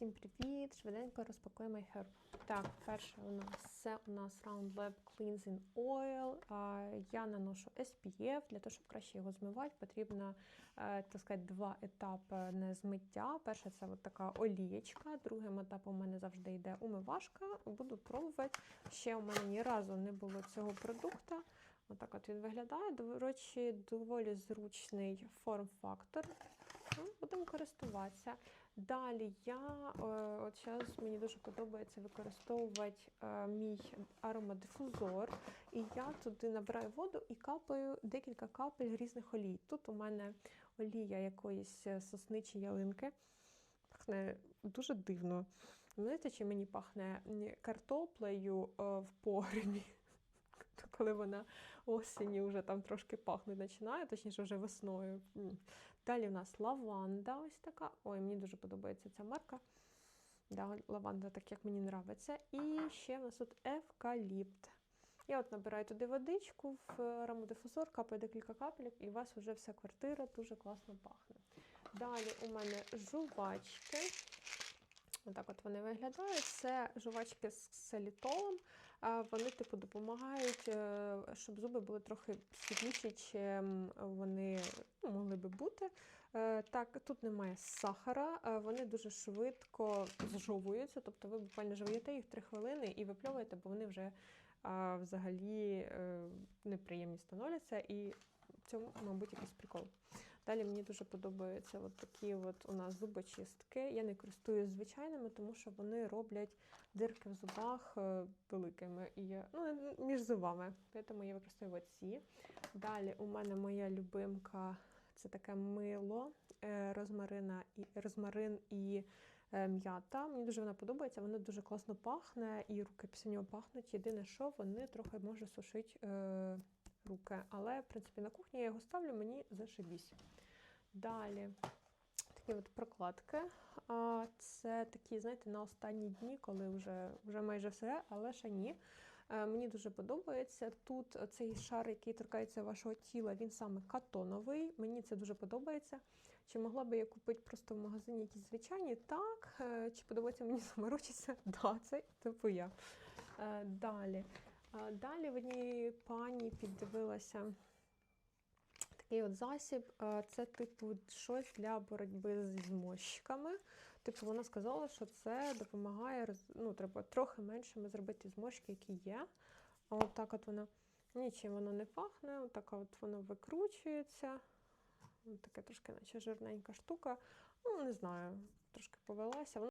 Всім привіт! Швиденько розпакуємо Herb. Так, перше у нас це у нас Round Lab Cleansing Oil. Я наношу SPF. Для того, щоб краще його змивати, потрібно е, так сказати, два етапи не змиття. Перше це от така олієчка, другим етапом у мене завжди йде умивашка. Буду пробувати. Ще у мене ні разу не було цього продукту. Отак от він виглядає. До речі, доволі зручний форм-фактор. Будемо користуватися. Далі я е, от зараз мені дуже подобається використовувати е, мій аромадифузор. І я туди набираю воду і капаю декілька капель різних олій. Тут у мене олія якоїсь е, сосни чи ялинки. Пахне дуже дивно. Знаєте, чи мені пахне картоплею в погребі? Коли вона осінню вже там трошки пахнути починає, точніше вже весною. Далі у нас лаванда ось така. Ой, мені дуже подобається ця марка. Да, лаванда, так як мені подобається. І ще в нас тут евкаліпт. Я от набираю туди водичку в аромадифузор, капаю декілька капель, і у вас вже вся квартира дуже класно пахне. Далі у мене жувачки. Отак от вони виглядають. Це жувачки з ксилітолом. Вони, типу, допомагають, е, щоб зуби були трохи світліші, чим вони ну, могли би бути. Е, Так, тут немає сахара, е, вони дуже швидко зжовуються, тобто ви буквально жуєте їх 3 хвилини і випльовуєте, бо вони вже взагалі неприємні становляться. І в цьому, мабуть, якийсь прикол. Далі мені дуже подобаються от такі от у нас зубочистки. Я не користуюсь звичайними, тому що вони роблять дирки в зубах е, великими і ну, між зубами. Тому я використовую ці. Далі у мене моя любимка це таке мило, е, розмарина і розмарин і е, м'ята. Мені дуже вона подобається, воно дуже класно пахне, і руки після нього пахнуть. Єдине, що вони трохи може сушити руки. Але, в принципі, на кухні я його ставлю, мені зашибісь. Далі такі от прокладки. Це такі, знаєте, на останні дні, коли вже, вже майже все, але ще ні. Е, Мені дуже подобається. Тут цей шар, який торкається вашого тіла, він саме катоновий. Мені це дуже подобається. Чи могла би я купити просто в магазині якісь звичайні? Так. Е, Чи подобається мені заморочитися? Да, це типу я. Е, Далі. Далі в одній пані піддивилася такий от засіб. Це, типу, щось для боротьби з зморщиками. Типу, вона сказала, що це допомагає ну, треба трохи меншими зробити зморшки, які є. От так от воно нічим воно не пахне, от така от воно викручується. Таке трошки, наче жирненька штука. Ну, не знаю, трошки повелася.